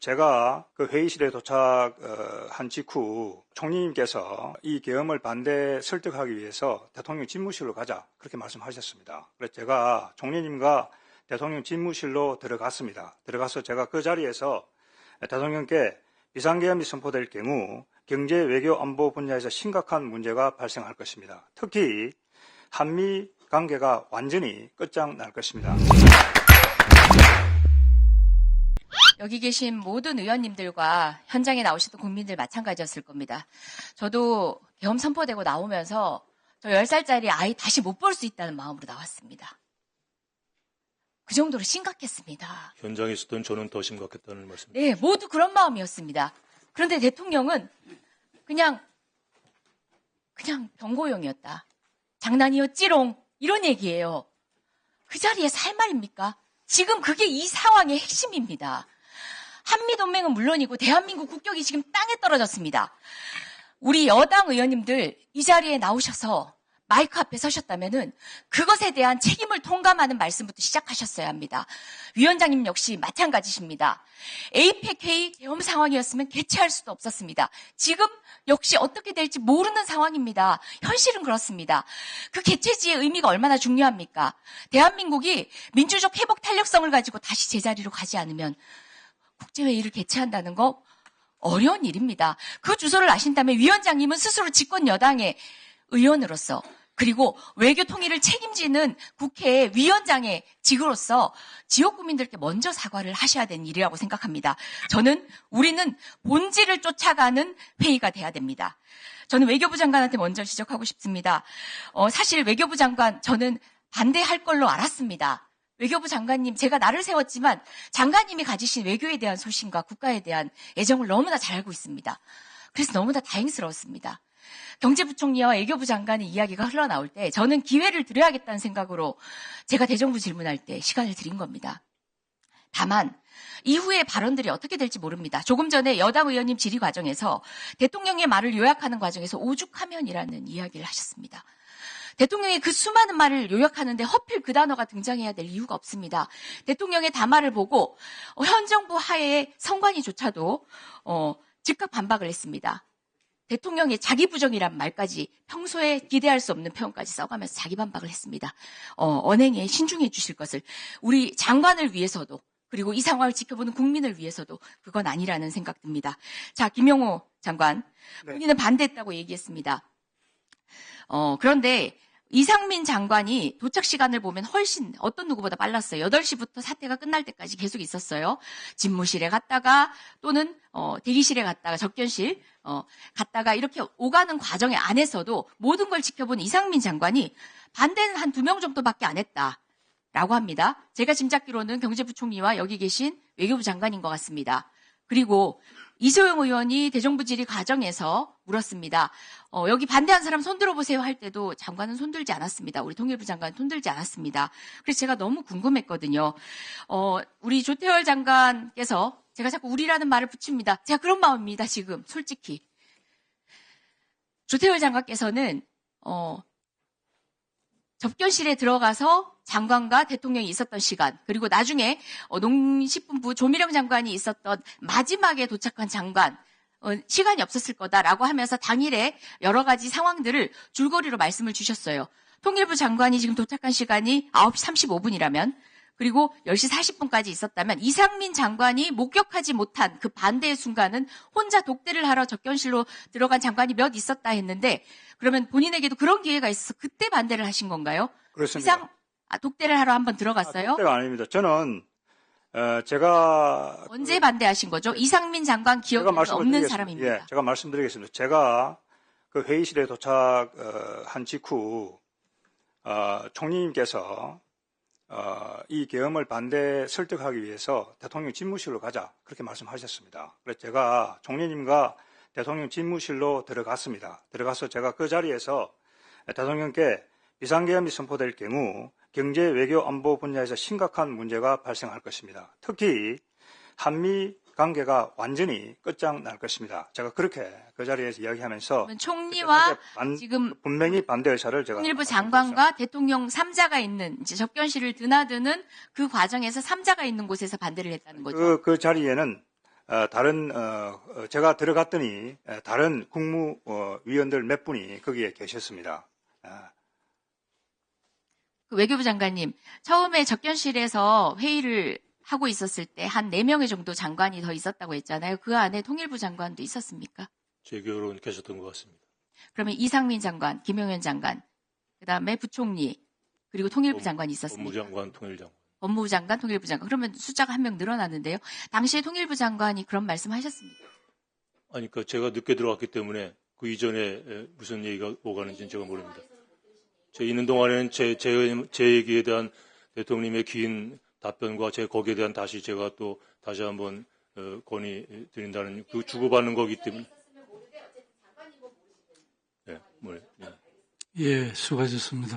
제가 그 회의실에 도착한 직후 총리님께서 이 계엄을 반대 설득하기 위해서 대통령 집무실로 가자 그렇게 말씀하셨습니다. 그래서 제가 총리님과 대통령 집무실로 들어갔습니다. 들어가서 제가 그 자리에서 대통령께 비상계엄이 선포될 경우 경제 외교 안보 분야에서 심각한 문제가 발생할 것입니다. 특히 한미 관계가 완전히 끝장날 것입니다. 여기 계신 모든 의원님들과 현장에 나오셨던 국민들 마찬가지였을 겁니다. 저도 계엄 선포되고 나오면서 저 10살짜리 아이 다시 못 볼 수 있다는 마음으로 나왔습니다. 그 정도로 심각했습니다. 현장에 있었던 저는 더 심각했다는 말씀. 네, 모두 그런 마음이었습니다. 그런데 대통령은 그냥, 그냥 경고용이었다. 장난이었지롱. 이런 얘기예요. 그 자리에서 할 말입니까? 지금 그게 이 상황의 핵심입니다. 한미동맹은 물론이고 대한민국 국격이 지금 땅에 떨어졌습니다. 우리 여당 의원님들 이 자리에 나오셔서 마이크 앞에 서셨다면은 그것에 대한 책임을 통감하는 말씀부터 시작하셨어야 합니다. 위원장님 역시 마찬가지십니다. APEC 계엄 상황이었으면 개최할 수도 없었습니다. 지금 역시 어떻게 될지 모르는 상황입니다. 현실은 그렇습니다. 그 개최지의 의미가 얼마나 중요합니까? 대한민국이 민주적 회복 탄력성을 가지고 다시 제자리로 가지 않으면 국제회의를 개최한다는 거 어려운 일입니다. 그 주소를 아신다면 위원장님은 스스로 집권 여당의 의원으로서 그리고 외교 통일을 책임지는 국회 위원장의 직으로서 지역 국민들께 먼저 사과를 하셔야 되는 일이라고 생각합니다. 저는 우리는 본질을 쫓아가는 회의가 돼야 됩니다. 저는 외교부 장관한테 먼저 지적하고 싶습니다. 어, 사실 외교부 장관 저는 반대할 걸로 알았습니다. 외교부 장관님, 제가 나를 세웠지만 장관님이 가지신 외교에 대한 소신과 국가에 대한 애정을 너무나 잘 알고 있습니다. 그래서 너무나 다행스러웠습니다. 경제부총리와 외교부 장관의 이야기가 흘러나올 때 저는 기회를 드려야겠다는 생각으로 제가 대정부 질문할 때 시간을 드린 겁니다. 다만 이후의 발언들이 어떻게 될지 모릅니다. 조금 전에 여당 의원님 질의 과정에서 대통령의 말을 요약하는 과정에서 오죽하면이라는 이야기를 하셨습니다. 대통령이 그 수많은 말을 요약하는데 허필 그 단어가 등장해야 될 이유가 없습니다. 대통령의 담화를 보고 어, 현 정부 하에의 성관이조차도 어, 즉각 반박을 했습니다. 대통령의 자기 부정이란 말까지 평소에 기대할 수 없는 표현까지 써가면서 자기 반박을 했습니다. 어, 언행에 신중해 주실 것을 우리 장관을 위해서도 그리고 이 상황을 지켜보는 국민을 위해서도 그건 아니라는 생각 듭니다. 자, 김용호 장관. 네. 본인은 반대했다고 얘기했습니다. 어, 그런데 이상민 장관이 도착 시간을 보면 훨씬 어떤 누구보다 빨랐어요. 8시부터 사태가 끝날 때까지 계속 있었어요. 집무실에 갔다가 또는 어, 대기실에 갔다가 접견실 어, 갔다가 이렇게 오가는 과정의 안에서도 모든 걸 지켜본 이상민 장관이 반대는 한 두 명 정도밖에 안 했다. 라고 합니다. 제가 짐작기로는 경제부총리와 여기 계신 외교부 장관인 것 같습니다. 그리고 이소영 의원이 대정부 질의 과정에서 물었습니다. 어, 여기 반대한 사람 손들어 보세요 할 때도 장관은 손들지 않았습니다. 우리 통일부 장관은 손들지 않았습니다. 그래서 제가 너무 궁금했거든요. 어, 우리 조태열 장관께서 제가 자꾸 우리라는 말을 붙입니다. 제가 그런 마음입니다. 지금 솔직히 조태열 장관께서는 어, 접견실에 들어가서 장관과 대통령이 있었던 시간, 그리고 나중에 어, 농식품부 조미령 장관이 있었던 마지막에 도착한 장관, 어, 시간이 없었을 거다라고 하면서 당일에 여러 가지 상황들을 줄거리로 말씀을 주셨어요. 통일부 장관이 지금 도착한 시간이 9시 35분이라면, 그리고 10시 40분까지 있었다면 이상민 장관이 목격하지 못한 그 반대의 순간은 혼자 독대를 하러 접견실로 들어간 장관이 몇 있었다 했는데 그러면 본인에게도 그런 기회가 있어서 그때 반대를 하신 건가요? 그렇습니다. 이상 아, 독대를 하러 한번 들어갔어요? 때가 아닙니다. 저는 어, 제가 언제 반대하신 거죠? 이상민 장관 말씀을 없는. 사람입니다. 예, 제가 말씀드리겠습니다. 제가 그 회의실에 도착한 직후 어, 총리님께서 어, 이 계엄을 반대 설득하기 위해서 대통령 집무실로 가자 그렇게 말씀하셨습니다. 그래서 제가 총리님과 대통령 집무실로 들어갔습니다. 들어가서 제가 그 자리에서 대통령께 비상계엄이 선포될 경우 경제 외교 안보 분야에서 심각한 문제가 발생할 것입니다. 특히 한미 관계가 완전히 끝장 날 것입니다. 제가 그렇게 그 자리에서 이야기하면서 총리와 반- 지금 분명히 반대 의사를 제가 통일부 말씀드렸습니다. 장관과 대통령 3자가 있는 이제 접견실을 드나드는 그 과정에서 3자가 있는 곳에서 반대를 했다는 거죠. 그, 그 자리에는 어, 다른 어, 어, 제가 들어갔더니 에, 다른 국무위원들 몇 분이 거기에 계셨습니다. 아, 그 외교부 장관님, 처음에 접견실에서 회의를 하고 있었을 때 한 4명의 정도 장관이 더 있었다고 했잖아요. 그 안에 통일부 장관도 있었습니까? 제 기억으로는 계셨던 것 같습니다. 그러면 이상민 장관, 김용현 장관, 그 다음에 부총리, 그리고 통일부 법- 장관이 있었습니다. 법무장관, 통일장관. 법무부 장관, 통일부 장관. 그러면 숫자가 한 명 늘어났는데요. 당시에 통일부 장관이 그런 말씀 하셨습니다. 아니, 그러니까 제가 늦게 들어왔기 때문에 그 이전에 에, 무슨 얘기가 오가는지는 제가 모릅니다. 제 있는 동안에는 제, 제, 제 얘기에 대한 대통령님의 긴 답변과 제 거기에 대한 다시 제가 또 다시 한번 어, 건의 드린다는 그 주고받는 거기 때문에. 네, 뭐, 네. 예, 수고하셨습니다.